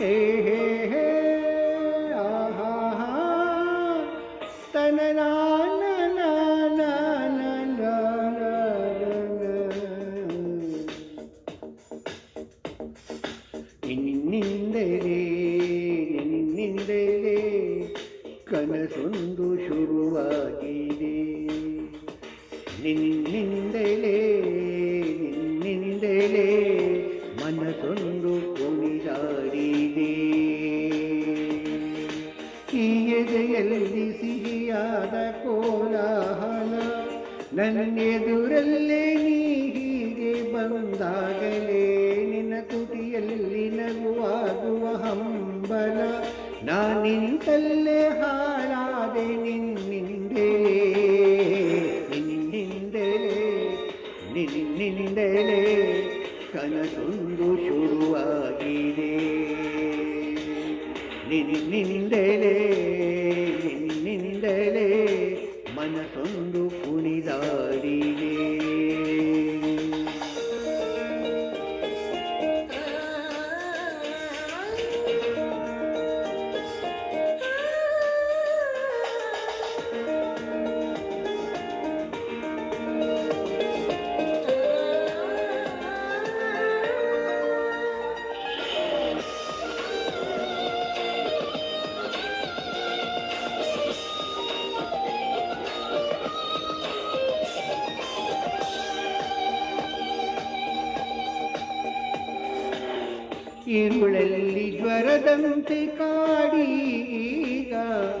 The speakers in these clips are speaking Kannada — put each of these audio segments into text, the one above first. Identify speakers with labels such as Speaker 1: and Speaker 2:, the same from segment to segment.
Speaker 1: ಹೇ ಹೇ ಹೇ ಆಹಾ ಹಾ ತನನಾ ನಿನ್ನಿಂದಲೇ ನಿನ್ನಿಂದಲೇ ಕನಸೊಂದು ಶುರುವಾಗಿದೆ. ನಿನ್ನಿಂದಲೇ ಎದೆಯಲ್ಲಿ ಸಿಹಿಯಾದ ಕೋಲಾಹಲ ನನ್ನೆದುರಲ್ಲೇ ನೀ ಹೀಗೆ ಬಂದಾಗಲೇ ನಿನ್ನ ತುಟಿಯಲ್ಲಿ ನಗುವಾಗುವ ಹಂಬಲ. ನಾನಿಂತಲ್ಲೇ ಹಾಳಾದೆ ನಿನ್ನಿಂದಲೇ ನಿನ್ನಿಂದಲೇ ನಿನ್ನಿಂದಲೇ ಕನಸೊಂದು ಶುರುವಾಗಿದೆ. ನಿನ್ನಿಂದಲೇ ಮನಸೊಂದು ಕುಣಿದಾಡಿದೆ. ഇരുಳಲ್ಲಿ ಜ್ವರದಂತೆ ಕಾಡೀಗ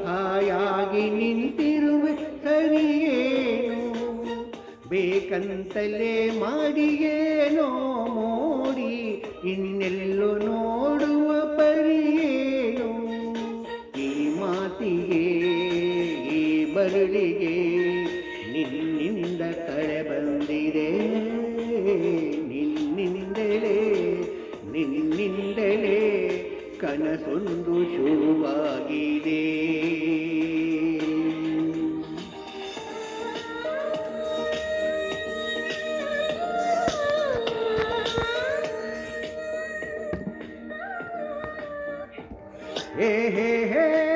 Speaker 1: ಹಾಯಾಗಿ ನಿಂತಿರುವೆ ಸರಿಯೇನು? ಬೇಕಂತಲೇ ಮಾಡಿಯೇನೋ ಮೋಡಿ, ಇನ್ನೆಲ್ಲೋ ನೋಡುವ ಪರಿಯೇನು? ಈ ಮಾತಿಗೆ, ಈ ಬರುಳಿಗೆ ನಿನ್ನಿಂದ ಕಳೆ ಬಂದಿದೆ. ಕನಸೊಂದು ಶುರುವಾಗಿದೆ ಹೇ ಹೇ ಹೇ.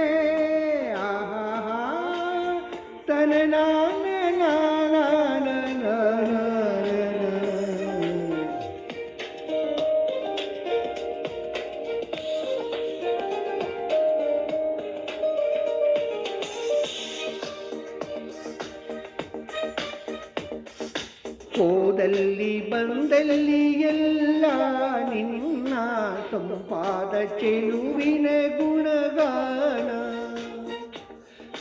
Speaker 1: ಹೋದಲ್ಲಿ ಬಂದಲ್ಲಿ ಎಲ್ಲ ನಿನ್ನ ಸಂಪಾದ ಚೆಲುವಿನ ಗುಣಗಾನ.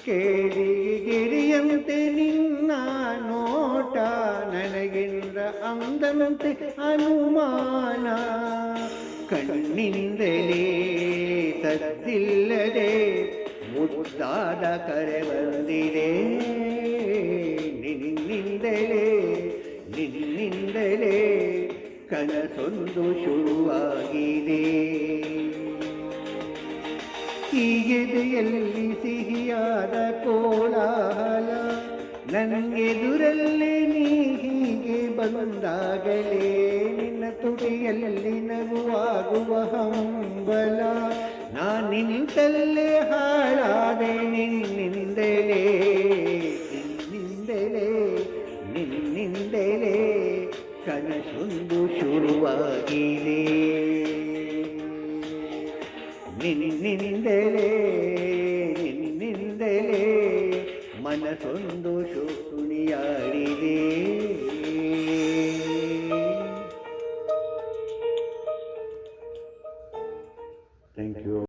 Speaker 1: ಕೇಳಿ ಗಿರಿಯಂತೆ ನಿನ್ನ ನೋಟ ನನಗಿಂದ ಅಂದನಂತೆ ಅನುಮಾನ. ಕಣ್ಣಿಂದಲೇ ಸದ್ದಿಲ್ಲದೆ ಮುದ್ದಾದ ಕರೆ ಬಂದಿದೆ. ನಿನ್ನಿಂದಲೇ ನಿನ್ನಿಂದಲೇ ಕನಸೊಂದು ಶುರುವಾಗಿದೆ. ಈ ಎದೆಯಲ್ಲಿ ಸಿಹಿಯಾದ ಕೋಲಾಹಲ, ನನ್ನೆದುರಲ್ಲೇ ನೀ ಹೀಗೆ ಬಂದಾಗಲೇ ನಿನ್ನ ತುಟಿಯಲ್ಲಿ ನಗುವಾಗುವ ಹಂಬಲ. ನಾನಿಂತಲ್ಲೇ ಹಾಳಾದೆ ನಿನ್ನಿಂದಲೇ ನಿನ್ನಿಂದಲೇ ನಿನ್ನಿಂದಲೇ. ಕನಸೊಂದು ಶುರುವಾಗಿದೆ ನಿನ್ನಿಂದಲೇ ನಿನ್ನಿಂದಲೇ ಮನಸೊಂದು ಶುಕುಣಿಯಾಡಿದೆ